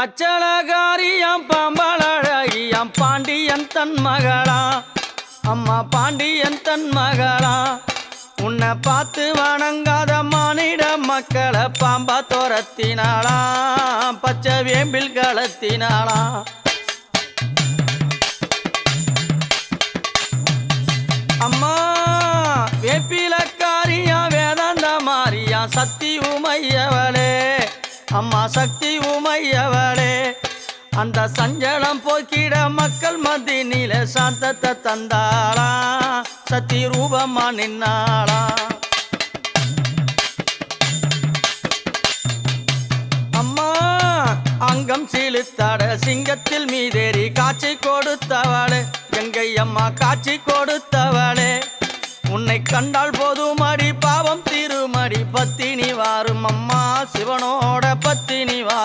பச்சளகாரியாம் பாம்பாளழகியாம் பாண்டியன் தன் மகளா. அம்மா பாண்டியன் தன் மகளா. உன்னை பார்த்து வணங்காத மானிட மக்களை பாம்பா துரத்தினாளா. பச்சை வேம்பில் கலத்தினாளா. அம்மா வேப்பிலக்காரியா வேதாந்த மாரியா சத்தி உமையவள அம்மா சக்தி உமையவளே. அந்த சஞ்சலம் போக்கிட மக்கள் மத்தினில சாந்தத்தை தந்தாளா. சக்தி ரூபமா நின்னாளா. அம்மா அங்கம் சீழுத்தாட சிங்கத்தில் மீதேறி காட்சி கொடுத்தவளே. எங்கை அம்மா காட்சி கொடுத்தவளே. உன்னை கண்டால் போதும் அடி பாவம் திருமடி பத்தினி வாரும் அம்மா சிவனோ. பத்தினி வா